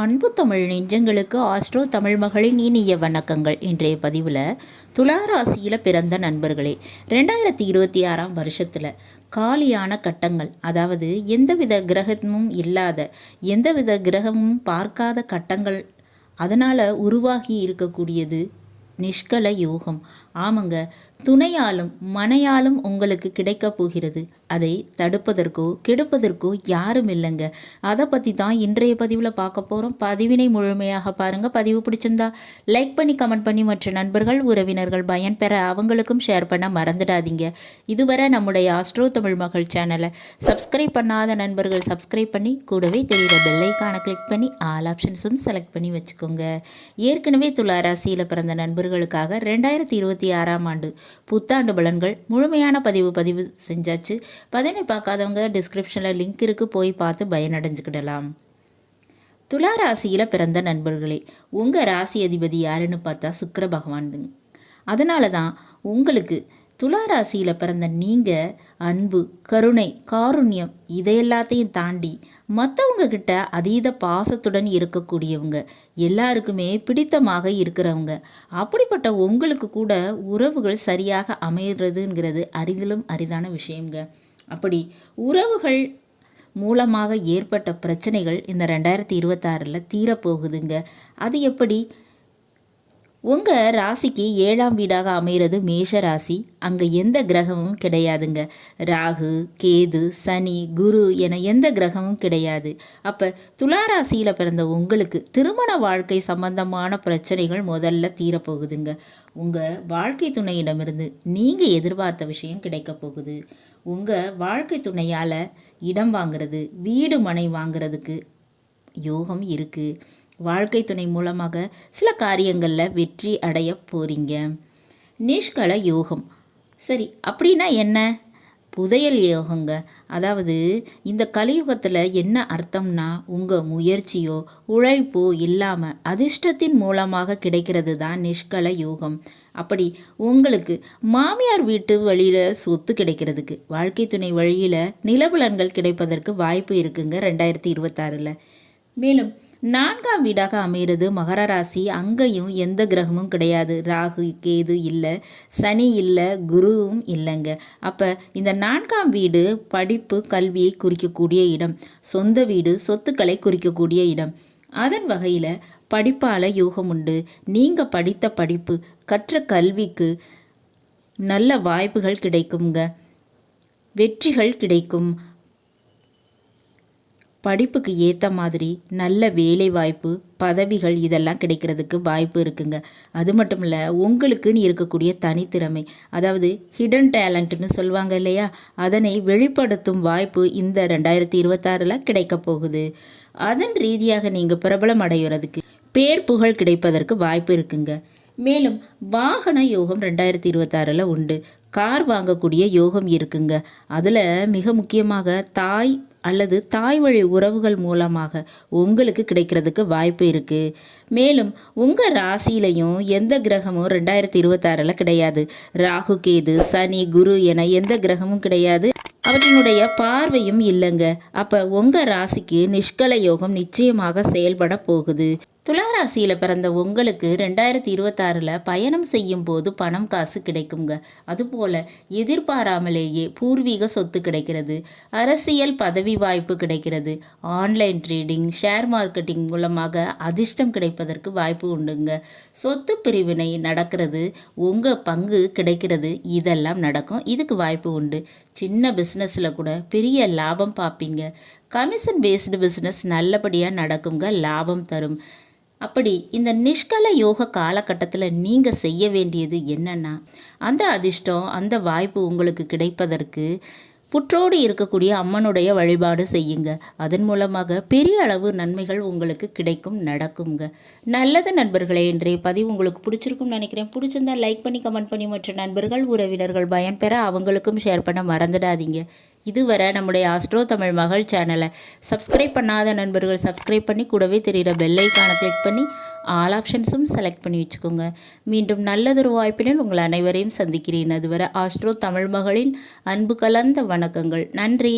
அன்பு தமிழ் நெஞ்சங்களுக்கு ஆஸ்ட்ரோ தமிழ் மகளின் இனிய வணக்கங்கள். இன்றைய பதிவில் துளாராசியில் பிறந்த நண்பர்களே ரெண்டாயிரத்தி இருபத்தி ஆறாம் வருஷத்தில் காலியான கட்டங்கள் அதாவது எந்தவித கிரகமும் இல்லாத எந்தவித கிரகமும் பார்க்காத கட்டங்கள் அதனால் உருவாகி இருக்கக்கூடியது நிஷ்கல யோகம். ஆமாங்க துணையாலும் மனையாலும் உங்களுக்கு கிடைக்கப் போகிறது அதை தடுப்பதற்கோ கெடுப்பதற்கோ யாரும் இல்லைங்க. அதை பற்றி தான் இன்றைய பதிவில் பார்க்க போகிறோம் பதிவினை முழுமையாக பாருங்கள் பதிவு பிடிச்சிருந்தா லைக் பண்ணி கமெண்ட் பண்ணி மற்ற நண்பர்கள் உறவினர்கள் பயன் பெற அவங்களுக்கும் ஷேர் பண்ண மறந்துடாதீங்க. இதுவரை நம்முடைய ஆஸ்ட்ரோ தமிழ் மகள் சேனலை சப்ஸ்கிரைப் பண்ணாத நண்பர்கள் சப்ஸ்கிரைப் பண்ணி கூடவே தெரிகிற பெல்லைக்கான கிளிக் பண்ணி ஆல் ஆப்ஷன்ஸும் செலக்ட் பண்ணி வச்சுக்கோங்க. ஏற்கனவே துலா ராசியில் பிறந்த நண்பர்களுக்காக ரெண்டாயிரத்தி இருபத்தி ஆறாம் ஆண்டு புத்தாண்டு பலன்கள் முழுமையான பதிவு பதிவு செஞ்சாச்சு. பதினை பார்க்காதவங்க டிஸ்கிரிப்ஷனில் லிங்க் இருக்குது போய் பார்த்து பயனடைஞ்சுக்கிடலாம். துலா ராசியில் பிறந்த நண்பர்களே உங்கள் ராசி அதிபதி யாருன்னு பார்த்தா சுக்கர பகவான் அதனால தான் உங்களுக்கு துலா ராசியில் பிறந்த நீங்கள் அன்பு கருணை காருண்யம் இதை எல்லாத்தையும் தாண்டி மற்றவங்க கிட்ட அதீத பாசத்துடன் இருக்கக்கூடியவங்க எல்லாருக்குமே பிடித்தமாக இருக்கிறவங்க அப்படிப்பட்ட உங்களுக்கு கூட உறவுகள் சரியாக அமைகிறதுங்கிறது அரிதிலும் அரிதான விஷயங்க. அப்படி உறவுகள் மூலமாக ஏற்பட்ட பிரச்சனைகள் இந்த ரெண்டாயிரத்தி இருபத்தாறில் தீரப்போகுதுங்க. அது எப்படி உங்கள் ராசிக்கு ஏழாம் வீடாக அமைகிறது மேஷ ராசி. அங்கே எந்த கிரகமும் கிடையாதுங்க. ராகு கேது சனி குரு என எந்த கிரகமும் கிடையாது. அப்போ துலா ராசியில் பிறந்த உங்களுக்கு திருமண வாழ்க்கை சம்பந்தமான பிரச்சனைகள் முதல்ல தீரப்போகுதுங்க. உங்கள் வாழ்க்கை துணையிடமிருந்து நீங்கள் எதிர்பார்த்த விஷயம் கிடைக்க போகுது. உங்கள் வாழ்க்கை துணையால் இடம் வாங்குறது வீடு மனை வாங்குறதுக்கு யோகம் இருக்குது வாழ்க்கை துணை மூலமாக சில காரியங்களில் வெற்றி அடைய போகிறீங்க நிஷ்கல யோகம். சரி அப்படின்னா என்ன? புதையல் யோகங்க. அதாவது இந்த கலியுகத்தில் என்ன அர்த்தம்னா உங்கள் முயற்சியோ உழைப்போ இல்லாமல் அதிர்ஷ்டத்தின் மூலமாக கிடைக்கிறது தான் நிஷ்கல யோகம். அப்படி உங்களுக்கு மாமியார் வீட்டு வழியில் சொத்து கிடைக்கிறதுக்கு வாழ்க்கை துணை வழியில் நிலபுலன்கள் கிடைப்பதற்கு வாய்ப்பு இருக்குங்க ரெண்டாயிரத்தி இருபத்தாறில். மேலும் நான்காம் வீடாக அமைகிறது மகர ராசி. அங்கேயும் எந்த கிரகமும் கிடையாது. ராகு கேது இல்லை. சனி இல்லை. குருவும் இல்லைங்க. அப்போ இந்த நான்காம் வீடு படிப்பு கல்வியை குறிக்கக்கூடிய இடம். சொந்த வீடு சொத்துக்களை குறிக்கக்கூடிய இடம். அதன் வகையில் படிப்பால் யோகம் உண்டு. நீங்கள் படித்த படிப்பு கற்ற கல்விக்கு நல்ல வாய்ப்புகள் கிடைக்குங்க வெற்றிகள் கிடைக்கும். படிப்புக்கு ஏற்ற மாதிரி நல்ல வேலை வாய்ப்பு பதவிகள் இதெல்லாம் கிடைக்கிறதுக்கு வாய்ப்பு இருக்குங்க. அது மட்டும் இல்லை உங்களுக்குன்னு இருக்கக்கூடிய தனித்திறமை அதாவது ஹிடன் டேலண்ட்னு சொல்லுவாங்க இல்லையா? அதனை வெளிப்படுத்தும் வாய்ப்பு இந்த ரெண்டாயிரத்தி இருபத்தாறில் கிடைக்க போகுது. அதன் ரீதியாக நீங்கள் பிரபலம் அடைகிறதுக்கு பேர் புகழ் கிடைப்பதற்கு வாய்ப்பு இருக்குங்க. மேலும் வாகன யோகம் ரெண்டாயிரத்தி இருபத்தாறில் உண்டு. கார் வாங்கக்கூடிய யோகம் இருக்குங்க. அதில் மிக முக்கியமாக தாய் அல்லது தாய் வழி உறவுகள் மூலமாக உங்களுக்கு கிடைக்கிறதுக்கு வாய்ப்பு இருக்குது மேலும் உங்கள் ராசியிலையும் எந்த கிரகமும் ரெண்டாயிரத்தி இருபத்தாறில் கிடையாது. ராகு கேது சனி குரு என எந்த கிரகமும் கிடையாது. அவற்றினுடைய பார்வையும் இல்லைங்க. அப்போ உங்கள் ராசிக்கு நிஷ்கல யோகம் நிச்சயமாக செயல்பட போகுது. துளாராசியில் பிறந்த உங்களுக்கு ரெண்டாயிரத்தி இருபத்தாறில் பயணம் செய்யும் போது பணம் காசு கிடைக்குங்க. அதுபோல் எதிர்பாராமலேயே பூர்வீக சொத்து கிடைக்கிறது. அரசியல் பதவி வாய்ப்பு கிடைக்கிறது. ஆன்லைன் ட்ரேடிங் ஷேர் மார்க்கெட்டிங் மூலமாக அதிர்ஷ்டம் கிடைப்பதற்கு வாய்ப்பு உண்டுங்க. சொத்து பிரிவினை நடக்கிறது. உங்கள் பங்கு கிடைக்கிறது. இதெல்லாம் நடக்கும். இதுக்கு வாய்ப்பு உண்டு. சின்ன பிஸ்னஸில் கூட பெரிய லாபம் பார்ப்பீங்க கமிஷன் பேஸ்டு பிஸ்னஸ் நல்லபடியாக நடக்குங்க. லாபம் தரும். அப்படி இந்த நிஷ்கல யோக காலகட்டத்தில் நீங்கள் செய்ய வேண்டியது என்னென்னா அந்த அதிர்ஷ்டம் அந்த வாய்ப்பு உங்களுக்கு கிடைப்பதற்கு புற்றோடு இருக்கக்கூடிய அம்மனுடைய வழிபாடு செய்யுங்க. அதன் மூலமாக பெரிய அளவு நன்மைகள் உங்களுக்கு கிடைக்கும் நடக்குங்க. நல்லது நண்பர்களே இன்றைய பதிவு உங்களுக்கு பிடிச்சிருக்கும்னு நினைக்கிறேன். பிடிச்சிருந்தா லைக் பண்ணி கமெண்ட் பண்ணி மற்ற நண்பர்கள் உறவினர்கள் பயன்பெற அவங்களுக்கும் ஷேர் பண்ண மறந்துடாதீங்க. இதுவரை நம்முடைய ஆஸ்ட்ரோ தமிழ் மகள் சேனலை சப்ஸ்கிரைப் பண்ணாத நண்பர்கள் சப்ஸ்கிரைப் பண்ணி கூடவே தெரிகிற பெல்லைக்கான கிளிக் பண்ணி ஆல் ஆப்ஷன்ஸும் செலக்ட் பண்ணி வச்சுக்கோங்க. மீண்டும் நல்லதொரு வாய்ப்பினால் உங்கள் அனைவரையும் சந்திக்கிறேன். அதுவரை ஆஸ்ட்ரோ தமிழ் மகளின் அன்பு கலந்த வணக்கங்கள். நன்றி.